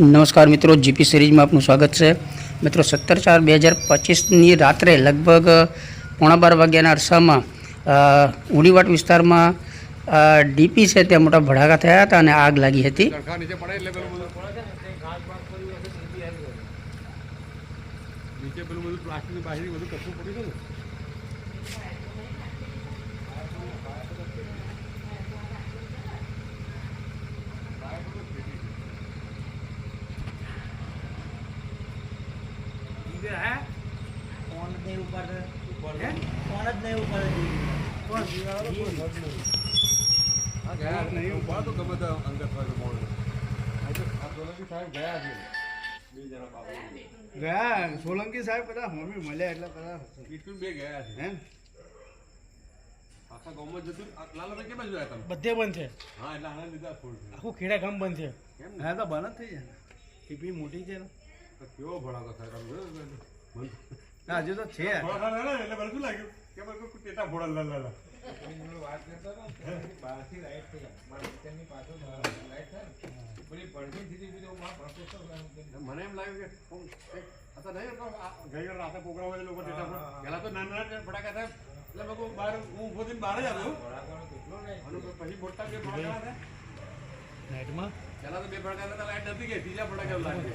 નમસ્કાર મિત્રો જીપી સિરીઝમાં આપનું સ્વાગત છે. મિત્રો, સત્તર ચાર બે હજાર પચીસની રાત્રે લગભગ પોણા બાર વાગ્યાના અરસામાં ઉડીવાટ વિસ્તારમાં ડીપી છે ત્યાં મોટા ભડાકા થયા હતા અને આગ લાગી હતી. કચરું પડ્યું ફોન જ નહીં ઉપાડતા. ફોન જ નહીં ઉપાડતા. આ ગયા નહીં ઊભા તો ગમે તે અંદર થયું મોડું? ગયા છે. બે જણા ગયા? સોલંકી સાહેબ કદાચ મમ્મી મળ્યા એટલે કદાચ બિલકુલ બે ગયા છે. હે? આખા ગામમાં જતું કેમ જોયા તમે? બધે બંધ છે. હા એટલે આને લીધા ફૂલ. આખું ખેડા ગામ બંધ છે. હા તો બંધ થઈ જાય ટીપી મોટી છે ને. કેવો? મને- હજુ તો છે. ભડાકા ના ના, એટલે મને શું લાગ્યું? કે મને કોઈ ટેટા ફોડા લા લા લા. મને એમ લાગ્યું કે કોણ નહીં ગઈ રાતે પ્રોગ્રામ હોય લોકો તો નાના નાના ફટાકા થાય. એટલે મેં બહાર હું ઊભો થઈને બહાર જ આવ્યો. અને પછી મોટા બે ફટાકા હતા નાઇટમાં પહેલા તો બે ફટાકા હતા લાઈટ નથી ગઈ. ત્રીજા ફટાકા લાગી.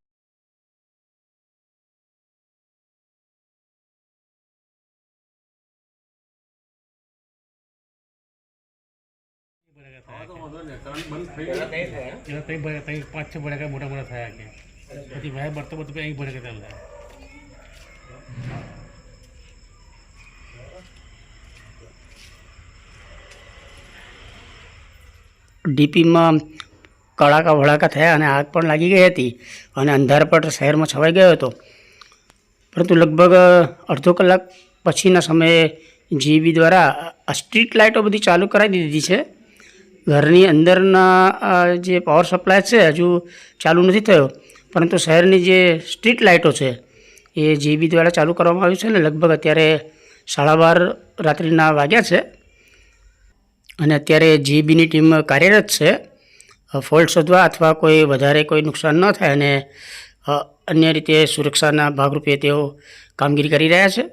પાંચ છ ભડકા મોટા મોટા થયા કે પછી વાય બરતો બરતો અહીં ભડકા ચાલુ ડીપીમાં કડાકા ભડાકા થયા અને આગ પણ લાગી ગઈ હતી અને અંધારપટ શહેરમાં છવાઈ ગયો હતો. પરંતુ લગભગ અડધો કલાક પછીના સમયે જીબી દ્વારા સ્ટ્રીટ લાઇટો બધી ચાલુ કરાવી દીધી છે. ઘરની અંદરના જે પાવર સપ્લાય છે, હજુ ચાલુ નથી થયો. પરંતુ શહેરની જે સ્ટ્રીટ લાઇટો છે, એ જીબી દ્વારા ચાલુ કરવામાં આવ્યું છે ને લગભગ અત્યારે સાડા બાર રાત્રિના વાગ્યા છે. અને અત્યારે જીબીની ટીમ કાર્યરત છે. ફોલ્ટ શોધવા અથવા કોઈ વધારે કોઈ નુકસાન ન થાય અને અન્ય રીતે સુરક્ષાના ભાગરૂપે તેઓ કામગીરી કરી રહ્યા છે.